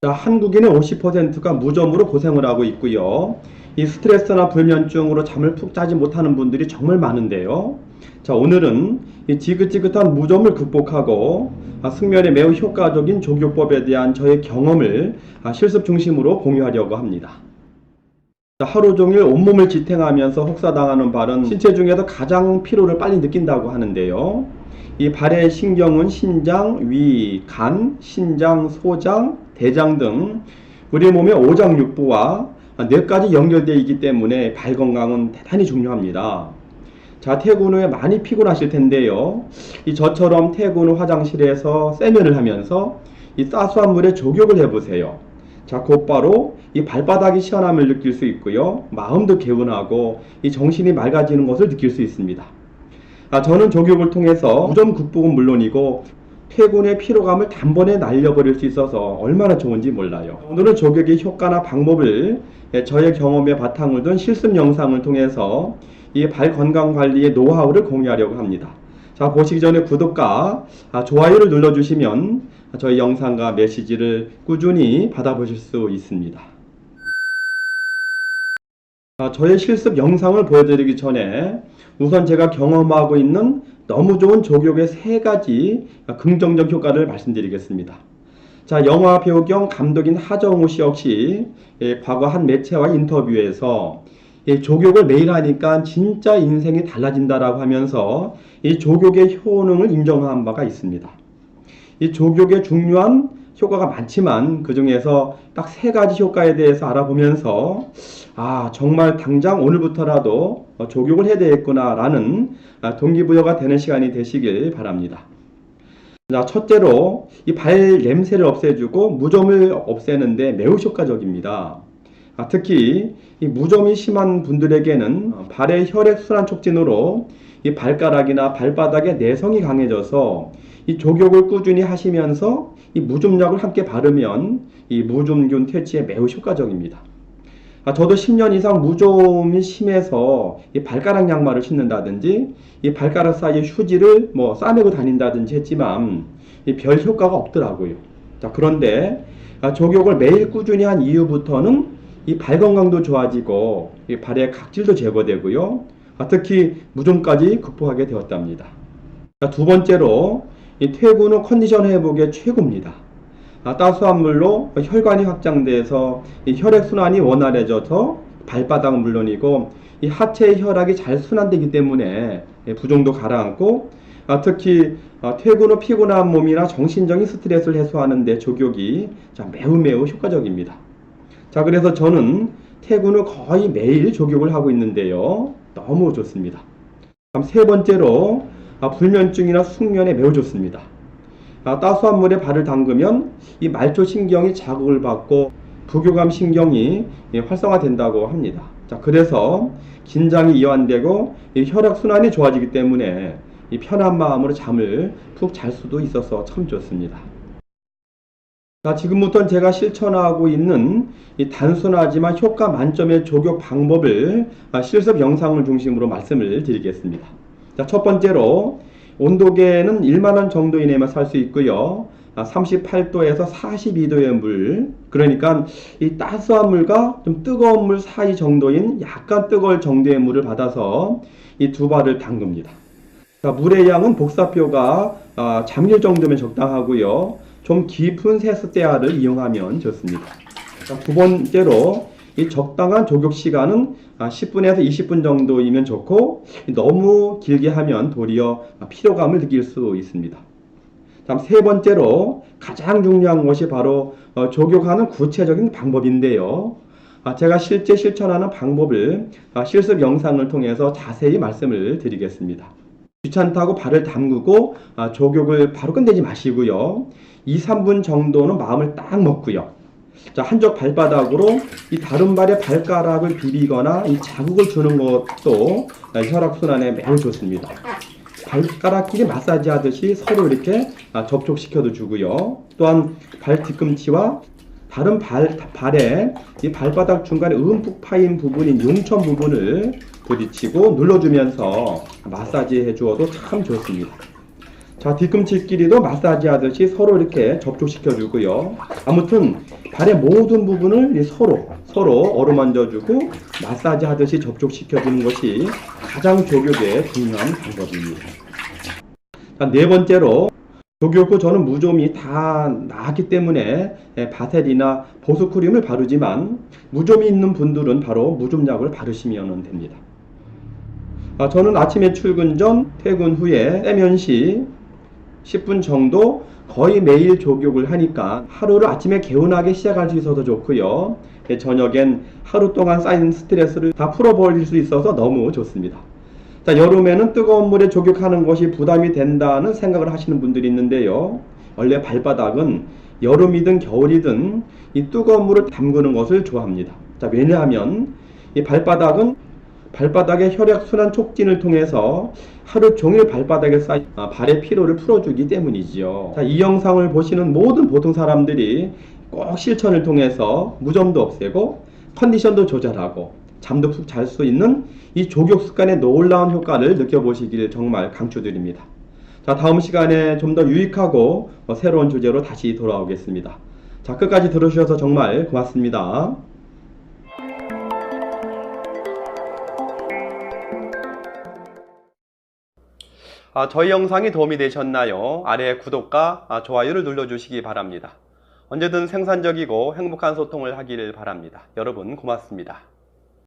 자, 한국인의 50%가 무좀으로 고생을 하고 있고요. 이 스트레스나 불면증으로 잠을 푹 자지 못하는 분들이 정말 많은데요. 자, 오늘은 이 지긋지긋한 무좀을 극복하고 아, 숙면에 매우 효과적인 조교법에 대한 저의 경험을 아, 실습 중심으로 공유하려고 합니다. 자, 하루 종일 온몸을 지탱하면서 혹사당하는 발은 신체 중에서 가장 피로를 빨리 느낀다고 하는데요. 이 발의 신경은 신장, 위, 간, 신장, 소장, 대장 등 우리 몸의 오장육부와 뇌까지 연결되어 있기 때문에 발 건강은 대단히 중요합니다. 자, 퇴근 후에 많이 피곤하실 텐데요. 이 저처럼 퇴근 후 화장실에서 세면을 하면서 이 따스한 물에 조격을 해보세요. 자, 곧바로 이 발바닥이 시원함을 느낄 수 있고요. 마음도 개운하고 이 정신이 맑아지는 것을 느낄 수 있습니다. 아, 저는 조격을 통해서 무좀 극복은 물론이고 퇴근의 피로감을 단번에 날려버릴 수 있어서 얼마나 좋은지 몰라요. 오늘은 조격의 효과나 방법을 예, 저의 경험에 바탕을 둔 실습 영상을 통해서 이 발 건강 관리의 노하우를 공유하려고 합니다. 자, 보시기 전에 구독과 아, 좋아요를 눌러주시면 저희 영상과 메시지를 꾸준히 받아보실 수 있습니다. 아, 저의 실습 영상을 보여드리기 전에 우선 제가 경험하고 있는 너무 좋은 조격의 세 가지 긍정적 효과를 말씀드리겠습니다. 자, 영화 배우 겸 감독인 하정우 씨 역시 예, 과거 한 매체와 인터뷰에서 이 조격을 매일 하니까 진짜 인생이 달라진다라고 하면서 이 조격의 효능을 인정한 바가 있습니다. 이 조격의 중요한 효과가 많지만 그 중에서 딱 세 가지 효과에 대해서 알아보면서 아 정말 당장 오늘부터라도 어, 조격을 해야 되겠구나라는 아, 동기부여가 되는 시간이 되시길 바랍니다. 자, 첫째로 이 발 냄새를 없애주고 무좀을 없애는데 매우 효과적입니다. 아, 특히 이 무좀이 심한 분들에게는 어, 발의 혈액 순환 촉진으로 이 발가락이나 발바닥의 내성이 강해져서 이 조격을 꾸준히 하시면서 이 무좀약을 함께 바르면 이 무좀균 퇴치에 매우 효과적입니다. 아, 저도 10년 이상 무좀이 심해서 이 발가락 양말을 신는다든지 이 발가락 사이에 휴지를 뭐 싸매고 다닌다든지 했지만 이 별 효과가 없더라고요. 자, 그런데 아, 조격을 매일 꾸준히 한 이후부터는 이 발 건강도 좋아지고 이 발의 각질도 제거되고요. 아, 특히 무좀까지 극복하게 되었답니다. 자, 두 번째로 이 퇴근 후 컨디션 회복에 최고입니다. 아, 따스한 물로 혈관이 확장돼서 이 혈액 순환이 원활해져서 발바닥은 물론이고 이 하체의 혈액이 잘 순환되기 때문에 예, 부종도 가라앉고 아, 특히 아, 퇴근 후 피곤한 몸이나 정신적인 스트레스를 해소하는 데 자, 매우 매우 효과적입니다. 자, 그래서 저는 후 거의 매일 조격을 하고 있는데요. 너무 좋습니다. 다음 세 번째로 아, 불면증이나 숙면에 매우 좋습니다. 아, 따스한 물에 발을 담그면 이 말초 신경이 자극을 받고 부교감 신경이 예, 활성화된다고 합니다. 자, 그래서 긴장이 이완되고 이 혈액 순환이 좋아지기 때문에 이 편한 마음으로 잠을 푹 잘 수도 있어서 참 좋습니다. 자, 지금부터는 제가 실천하고 있는 이 단순하지만 효과 만점의 조교 방법을 아, 실습 영상을 중심으로 말씀을 드리겠습니다. 자, 첫 번째로 온도계는 1만 원 정도 이내만 살 수 있고요. 38도에서 42도의 물, 그러니까 이 따스한 물과 좀 뜨거운 물 사이 정도인 약간 뜨거울 정도의 물을 받아서 이 두 발을 담급니다. 자, 물의 양은 복사표가 아, 잠길 정도면 적당하고요. 좀 깊은 세숫대야를 이용하면 좋습니다. 자, 두 번째로 이 적당한 조격 시간은 아, 10분에서 20분 정도이면 좋고 너무 길게 하면 도리어 피로감을 느낄 수 있습니다. 다음 세 번째로 가장 중요한 것이 바로 어, 조격하는 구체적인 방법인데요. 아, 제가 실제 실천하는 방법을 아, 실습 영상을 통해서 자세히 말씀을 드리겠습니다. 귀찮다고 발을 담그고 아, 조격을 바로 끝내지 마시고요. 2, 3분 정도는 마음을 딱 먹고요. 자, 한쪽 발바닥으로 이 다른 발의 발가락을 비비거나 이 자국을 주는 것도 아, 혈액순환에 매우 좋습니다. 발가락끼리 마사지 하듯이 서로 이렇게 아, 접촉시켜도 주고요. 또한 발 뒤꿈치와 다른 발, 발에 이 발바닥 중간에 움푹 파인 부분인 용천 부분을 부딪히고 눌러주면서 마사지 해주어도 참 좋습니다. 자, 뒤꿈치끼리도 마사지 하듯이 서로 이렇게 접촉시켜 주고요. 아무튼 발의 모든 부분을 이 서로 서로 어루만져 주고 마사지 하듯이 접촉시켜 주는 것이 가장 족욕의 중요한 방법입니다. 자, 네 번째로 족욕 후 저는 무좀이 다 나았기 때문에 예, 바셀이나 보습크림을 바르지만 무좀이 있는 분들은 바로 무좀약을 바르시면 됩니다. 아, 저는 아침에 출근 전 퇴근 후에 빼면시 10분 정도 거의 매일 족욕을 하니까 하루를 아침에 개운하게 시작할 수 있어서 좋고요. 예, 저녁엔 하루 동안 쌓인 스트레스를 다 풀어버릴 수 있어서 너무 좋습니다. 자, 여름에는 뜨거운 물에 족욕하는 것이 부담이 된다는 생각을 하시는 분들이 있는데요. 원래 발바닥은 여름이든 겨울이든 이 뜨거운 물을 담그는 것을 좋아합니다. 자, 왜냐하면 이 발바닥은 발바닥의 혈액 순환 촉진을 통해서 하루 종일 발바닥에 쌓인 아, 발의 피로를 풀어주기 때문이지요. 자, 이 영상을 보시는 모든 보통 사람들이 꼭 실천을 통해서 무좀도 없애고 컨디션도 조절하고 잠도 푹 잘 수 있는 이 족욕 습관의 놀라운 효과를 느껴보시길 정말 강추드립니다. 자, 다음 시간에 좀 더 유익하고 어, 새로운 주제로 다시 돌아오겠습니다. 자, 끝까지 들어주셔서 정말 고맙습니다. 저희 영상이 도움이 되셨나요? 아래 구독과 아, 좋아요를 눌러주시기 바랍니다. 언제든 생산적이고 행복한 소통을 하기를 바랍니다. 여러분 고맙습니다.